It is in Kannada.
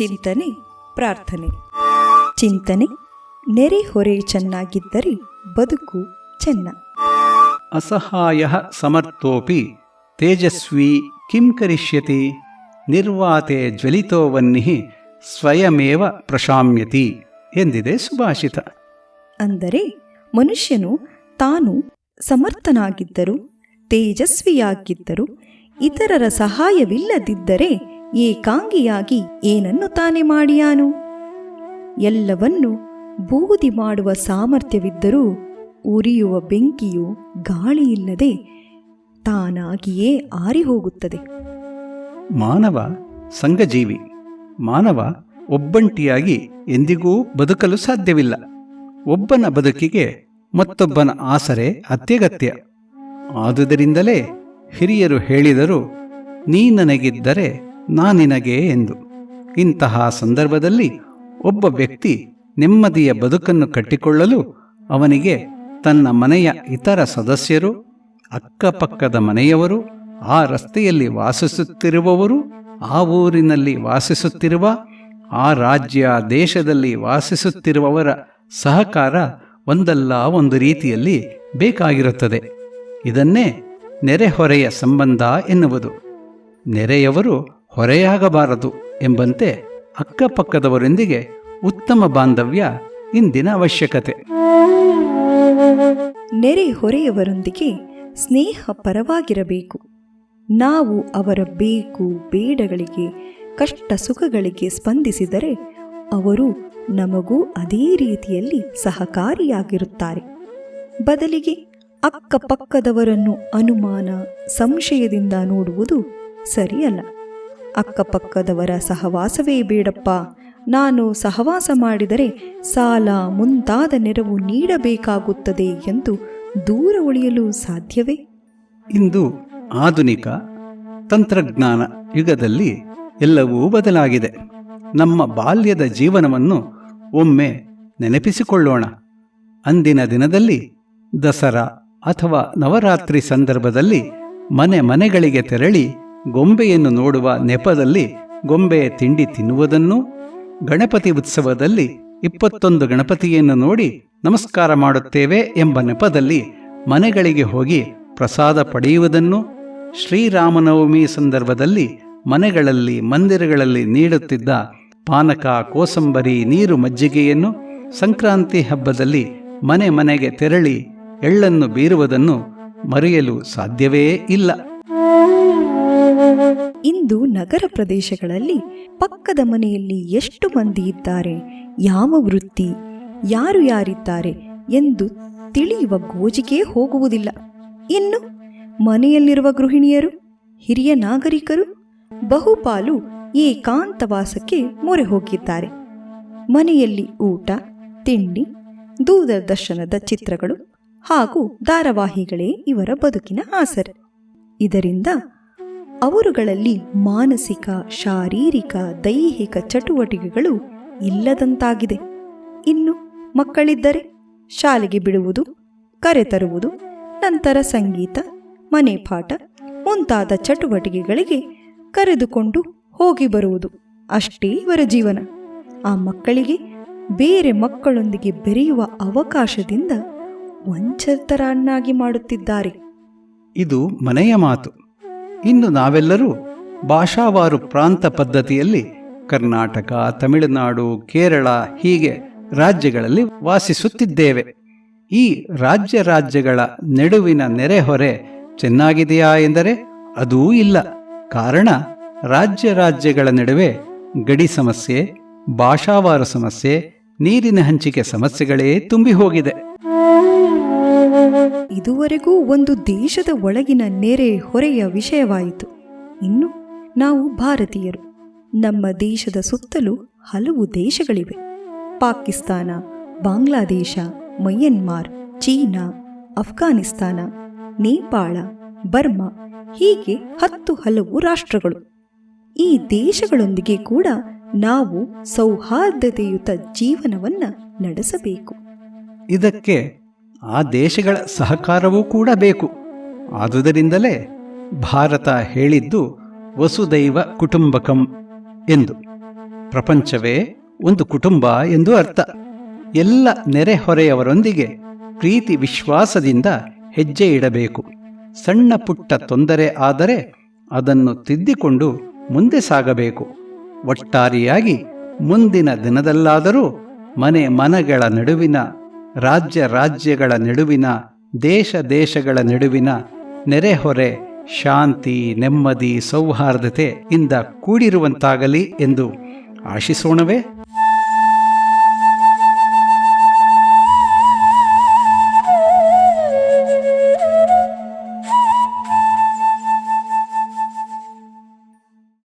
ಚಿಂತನೆ ಪ್ರಾರ್ಥನೆ. ಚಿಂತನೆ ನೆರೆಹೊರೆ ಚೆನ್ನಾಗಿದ್ದರೆ ಬದುಕು ಚೆನ್ನ. ಅಸಹಾಯ ಸಮರ್ಥೋಪಿ ತೇಜಸ್ವಿ ಕಿಂ ಕರಿಷ್ಯತಿ ನಿರ್ವಾತೆ ಜ್ವಲಿತೋವನ್ನಿ ಸ್ವಯಮೇವ ಪ್ರಶಾಮ್ಯತಿ ಎಂದಿದೆ ಸುಭಾಷಿತ. ಅಂದರೆ ಮನುಷ್ಯನು ತಾನು ಸಮರ್ಥನಾಗಿದ್ದರೂ ತೇಜಸ್ವಿಯಾಗಿದ್ದರೂ ಇತರರ ಸಹಾಯವಿಲ್ಲದಿದ್ದರೆ ಏಕಾಂಗಿಯಾಗಿ ಏನನ್ನು ತಾನೇ ಮಾಡಿಯಾನು? ಎಲ್ಲವನ್ನು ಬೂದಿ ಮಾಡುವ ಸಾಮರ್ಥ್ಯವಿದ್ದರೂ ಉರಿಯುವ ಬೆಂಕಿಯು ಗಾಳಿಯಿಲ್ಲದೆ ತಾನಾಗಿಯೇ ಆರಿಹೋಗುತ್ತದೆ. ಮಾನವ ಸಂಘಜೀವಿ, ಮಾನವ ಒಬ್ಬಂಟಿಯಾಗಿ ಎಂದಿಗೂ ಬದುಕಲು ಸಾಧ್ಯವಿಲ್ಲ. ಒಬ್ಬನ ಬದುಕಿಗೆ ಮತ್ತೊಬ್ಬನ ಆಸರೆ ಅತ್ಯಗತ್ಯ. ಆದುದರಿಂದಲೇ ಹಿರಿಯರು ಹೇಳಿದರು, ನೀ ನನಗಿದ್ದರೆ ನಾನಿನಗೆ ಎಂದು. ಇಂತಹ ಸಂದರ್ಭದಲ್ಲಿ ಒಬ್ಬ ವ್ಯಕ್ತಿ ನೆಮ್ಮದಿಯ ಬದುಕನ್ನು ಕಟ್ಟಿಕೊಳ್ಳಲು ಅವನಿಗೆ ತನ್ನ ಮನೆಯ ಇತರ ಸದಸ್ಯರು, ಅಕ್ಕಪಕ್ಕದ ಮನೆಯವರು, ಆ ರಸ್ತೆಯಲ್ಲಿ ವಾಸಿಸುತ್ತಿರುವವರು, ಆ ಊರಿನಲ್ಲಿ ವಾಸಿಸುತ್ತಿರುವ, ಆ ರಾಜ್ಯ, ದೇಶದಲ್ಲಿ ವಾಸಿಸುತ್ತಿರುವವರ ಸಹಕಾರ ಒಂದಲ್ಲ ಒಂದು ರೀತಿಯಲ್ಲಿ ಬೇಕಾಗಿರುತ್ತದೆ. ಇದನ್ನೇ ನೆರೆಹೊರೆಯ ಸಂಬಂಧ ಎನ್ನುವುದು. ನೆರೆಯವರು ಹೊರೆಯಾಗಬಾರದು ಎಂಬಂತೆ ಅಕ್ಕಪಕ್ಕದವರೊಂದಿಗೆ ಉತ್ತಮ ಬಾಂಧವ್ಯ ಇಂದಿನ ಅವಶ್ಯಕತೆ. ನೆರೆ ಹೊರೆಯವರೊಂದಿಗೆ ಸ್ನೇಹ ಪರವಾಗಿರಬೇಕು. ನಾವು ಅವರ ಬೇಕು ಬೇಡಗಳಿಗೆ, ಕಷ್ಟ ಸುಖಗಳಿಗೆ ಸ್ಪಂದಿಸಿದರೆ ಅವರು ನಮಗೂ ಅದೇ ರೀತಿಯಲ್ಲಿ ಸಹಕಾರಿಯಾಗಿರುತ್ತಾರೆ. ಬದಲಿಗೆ ಅಕ್ಕಪಕ್ಕದವರನ್ನು ಅನುಮಾನ, ಸಂಶಯದಿಂದ ನೋಡುವುದು ಸರಿಯಲ್ಲ. ಅಕ್ಕಪಕ್ಕದವರ ಸಹವಾಸವೇ ಬೇಡಪ್ಪ. ನಾನು ಸಹವಾಸ ಮಾಡಿದರೆ ಸಾಲ ಮುಂತಾದ ನೆರವು ನೀಡಬೇಕಾಗುತ್ತದೆ ಎಂದು ದೂರ ಉಳಿಯಲು ಸಾಧ್ಯವೇ? ಇಂದು ಆಧುನಿಕ ತಂತ್ರಜ್ಞಾನ ಯುಗದಲ್ಲಿ ಎಲ್ಲವೂ ಬದಲಾಗಿದೆ. ನಮ್ಮ ಬಾಲ್ಯದ ಜೀವನವನ್ನು ಒಮ್ಮೆ ನೆನಪಿಸಿಕೊಳ್ಳೋಣ. ಅಂದಿನ ದಿನದಲ್ಲಿ ದಸರಾ ಅಥವಾ ನವರಾತ್ರಿ ಸಂದರ್ಭದಲ್ಲಿ ಮನೆ ಮನೆಗಳಿಗೆ ತೆರಳಿ ಗೊಂಬೆಯನ್ನು ನೋಡುವ ನೆಪದಲ್ಲಿ ಗೊಂಬೆಯ ತಿಂಡಿ ತಿನ್ನುವುದನ್ನು ಗಣಪತಿ ಉತ್ಸವದಲ್ಲಿ ಇಪ್ಪತ್ತೊಂದು ಗಣಪತಿಯನ್ನು ನೋಡಿ ನಮಸ್ಕಾರ ಮಾಡುತ್ತೇವೆ ಎಂಬ ನೆಪದಲ್ಲಿ ಮನೆಗಳಿಗೆ ಹೋಗಿ ಪ್ರಸಾದ ಪಡೆಯುವುದನ್ನು ಶ್ರೀರಾಮನವಮಿ ಸಂದರ್ಭದಲ್ಲಿ ಮನೆಗಳಲ್ಲಿ ಮಂದಿರಗಳಲ್ಲಿ ನೀಡುತ್ತಿದ್ದ ಪಾನಕ, ಕೋಸಂಬರಿ, ನೀರು ಮಜ್ಜಿಗೆಯನ್ನು ಸಂಕ್ರಾಂತಿ ಹಬ್ಬದಲ್ಲಿ ಮನೆ ಮನೆಗೆ ತೆರಳಿ ಎಳ್ಳನ್ನು ಬೀರುವುದನ್ನು ಮರೆಯಲು ಸಾಧ್ಯವೇ ಇಲ್ಲ. ಇಂದು ನಗರ ಪ್ರದೇಶಗಳಲ್ಲಿ ಪಕ್ಕದ ಮನೆಯಲ್ಲಿ ಎಷ್ಟು ಮಂದಿ ಇದ್ದಾರೆ, ಯಾವ ವೃತ್ತಿ, ಯಾರು ಯಾರಿದ್ದಾರೆ ಎಂದು ತಿಳಿಯುವ ಗೋಜಿಗೆ ಹೋಗುವುದಿಲ್ಲ. ಇನ್ನು ಮನೆಯಲ್ಲಿರುವ ಗೃಹಿಣಿಯರು, ಹಿರಿಯ ನಾಗರಿಕರು ಬಹುಪಾಲು ಏಕಾಂತವಾಸಕ್ಕೆ ಮೊರೆ ಹೋಗಿದ್ದಾರೆ. ಮನೆಯಲ್ಲಿ ಊಟ, ತಿಂಡಿ ದೂರದರ್ಶನದ ಚಿತ್ರಗಳು ಹಾಗೂ ಧಾರಾವಾಹಿಗಳೇ ಇವರ ಬದುಕಿನ ಆಸರೆ. ಇದರಿಂದ ಅವರುಗಳಲ್ಲಿ ಮಾನಸಿಕ, ಶಾರೀರಿಕ, ದೈಹಿಕ ಚಟುವಟಿಕೆಗಳು ಇಲ್ಲದಂತಾಗಿದೆ. ಇನ್ನು ಮಕ್ಕಳಿದ್ದರೆ ಶಾಲೆಗೆ ಬಿಡುವುದು ಕರೆತರುವುದು ನಂತರ ಸಂಗೀತ, ಮನೆ ಪಾಠ ಮುಂತಾದ ಚಟುವಟಿಕೆಗಳಿಗೆ ಕರೆದುಕೊಂಡು ಹೋಗಿ ಬರುವುದು ಅಷ್ಟೇ ಇವರ ಜೀವನ. ಆ ಮಕ್ಕಳಿಗೆ ಬೇರೆ ಮಕ್ಕಳೊಂದಿಗೆ ಬೆರೆಯುವ ಅವಕಾಶದಿಂದ ವಂಚತರನ್ನಾಗಿ ಮಾಡುತ್ತಿದ್ದಾರೆ. ಇದು ಮನೆಯ ಮಾತು. ಇನ್ನು ನಾವೆಲ್ಲರೂ ಭಾಷಾವಾರು ಪ್ರಾಂತ ಪದ್ಧತಿಯಲ್ಲಿ ಕರ್ನಾಟಕ, ತಮಿಳುನಾಡು, ಕೇರಳ ಹೀಗೆ ರಾಜ್ಯಗಳಲ್ಲಿ ವಾಸಿಸುತ್ತಿದ್ದೇವೆ. ಈ ರಾಜ್ಯ ರಾಜ್ಯಗಳ ನಡುವಿನ ನೆರೆಹೊರೆ ಚೆನ್ನಾಗಿದೆಯಾ ಎಂದರೆ ಅದೂ ಇಲ್ಲ. ಕಾರಣ ರಾಜ್ಯ ರಾಜ್ಯಗಳ ನಡುವೆ ಗಡಿ ಸಮಸ್ಯೆ, ಭಾಷಾವಾರು ಸಮಸ್ಯೆ, ನೀರಿನ ಹಂಚಿಕೆ ಸಮಸ್ಯೆಗಳೇ ತುಂಬಿ ಹೋಗಿದೆ. ಇದುವರೆಗೂ ಒಂದು ದೇಶದ ಒಳಗಿನ ನೆರೆ ಹೊರೆಯ ವಿಷಯವಾಯಿತು. ಇನ್ನು ನಾವು ಭಾರತೀಯರು. ನಮ್ಮ ದೇಶದ ಸುತ್ತಲೂ ಹಲವು ದೇಶಗಳಿವೆ. Pakistan, Bangladesh, Myanmar, China, Afghanistan, Nepal, Burma ಹೀಗೆ ಹತ್ತು ಹಲವು ರಾಷ್ಟ್ರಗಳು. ಈ ದೇಶಗಳೊಂದಿಗೆ ಕೂಡ ನಾವು ಸೌಹಾರ್ದತೆಯುತ ಜೀವನವನ್ನ ನಡೆಸಬೇಕು. ಇದಕ್ಕೆ ಆ ದೇಶಗಳ ಸಹಕಾರವೂ ಕೂಡ ಬೇಕು. ಆದುದರಿಂದಲೇ ಭಾರತ ಹೇಳಿದ್ದು ವಸುದೈವ ಕುಟುಂಬಕಂ ಎಂದು. ಪ್ರಪಂಚವೇ ಒಂದು ಕುಟುಂಬ ಎಂದು ಅರ್ಥ. ಎಲ್ಲ ನೆರೆಹೊರೆಯವರೊಂದಿಗೆ ಪ್ರೀತಿ ವಿಶ್ವಾಸದಿಂದ ಹೆಜ್ಜೆ ಇಡಬೇಕು. ಸಣ್ಣ ಪುಟ್ಟ ತೊಂದರೆ ಆದರೆ ಅದನ್ನು ತಿದ್ದಿಕೊಂಡು ಮುಂದೆ ಸಾಗಬೇಕು. ಒಟ್ಟಾರಿಯಾಗಿ ಮುಂದಿನ ದಿನದಲ್ಲಾದರೂ ಮನೆ ಮನಗಳ ನಡುವಿನ ರಾಜ್ಯ ರಾಜ್ಯಗಳ ನಡುವಿನ ದೇಶ ದೇಶಗಳ ನಡುವಿನ ನೆರೆಹೊರೆ ಶಾಂತಿ ನೆಮ್ಮದಿ ಸೌಹಾರ್ದತೆ ಇಂದ ಕೂಡಿರುವಂತಾಗಲಿ ಎಂದು ಆಶಿಸೋಣವೇ?